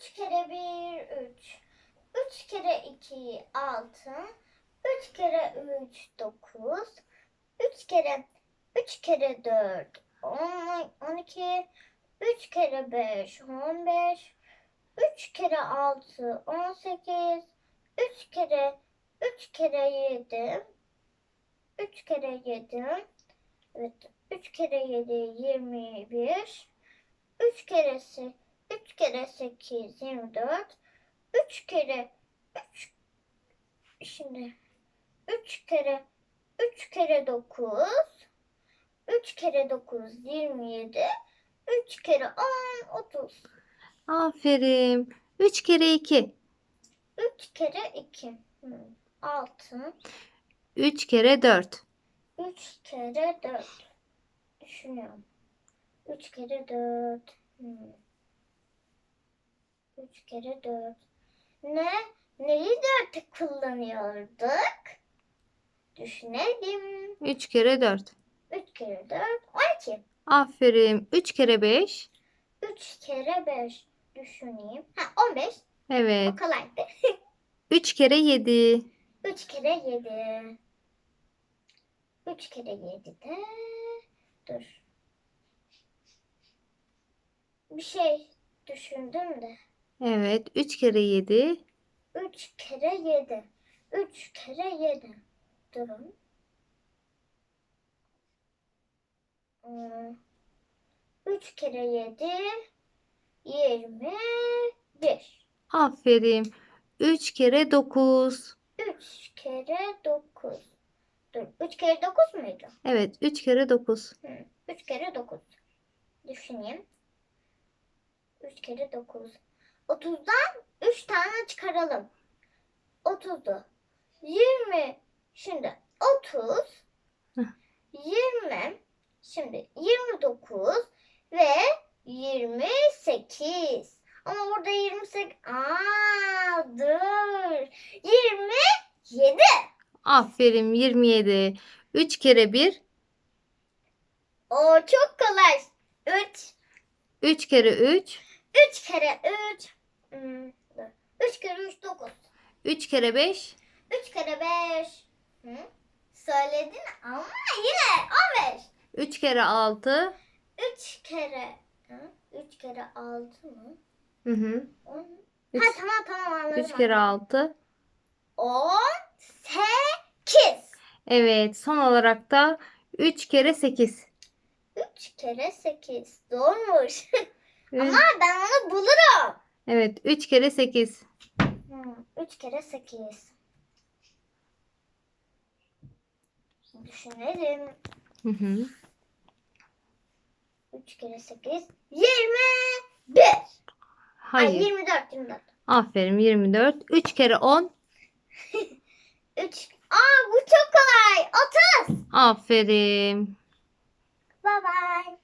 3 kere 1 3. 3 kere 2 6. 3 kere 3 9. 3 kere 3 kere 4 10 12. 3 kere 5 15. 3 kere 6 18. 3 kere 3 kere 7 3 kere 7 Evet 3 kere 7 21 3 keresi 3 kere 8 24 3 kere 3 şimdi 3 kere 3 kere 9 3 kere 9 27 3 kere 10 30 Aferin. 3 kere 2. 3 kere 2 6 3 kere 4. 3 kere 4 düşünüyorum. 3 kere 4 3 kere 4 ne? Neyi 4'te kullanıyorduk? Düşünelim. 3 kere 4. 3 kere 4 12 Aferin. 3 kere 5. 3 kere 5 düşüneyim. Ha 15 Evet. o kolaydı. 3 kere 7. 3 kere 7 3 kere 7 de dur. Bir şey düşündüm de Evet. 3 kere 7. 3 kere 7 3 kere 7 durun Hmm. 3 kere 7 21 Aferin. 3 kere 9. 3 kere 9 Dur 3 kere 9 muydu? Evet. 3 kere 9. 3 kere 9. Düşüneyim. 3 kere 9. 30'dan 3 tane çıkaralım. 30'u. 20. Şimdi 30. Heh. 20. Şimdi 29 ve 28. Ama burada 28. Aa dur. 27. Aferin. 27. 3 kere 1. O çok kolay. 3. 3 kere 3. 3 kere 3. Hmm, 3 kere 3 9. 3 kere 5. 3 kere 5. Hı? Söyledin ama yine 15. 3 kere 6. 3 kere 3 kere 6 mı? Hı hı. 10. Üç- Ha tamam tamam anladım. 3 kere 6. 18. Evet. Son olarak da 3 kere 8. 3 kere 8. Zormuş. Evet. ama ben onu bulurum. Evet. 3 kere 8. 3 kere 8. Düşünelim. Hı hı. 3 kere 8. 21. Ay Hayır. 24 24. Aferin 24. 3 kere 10. 3. Aa bu çok kolay. 30. Aferin. Bye bye.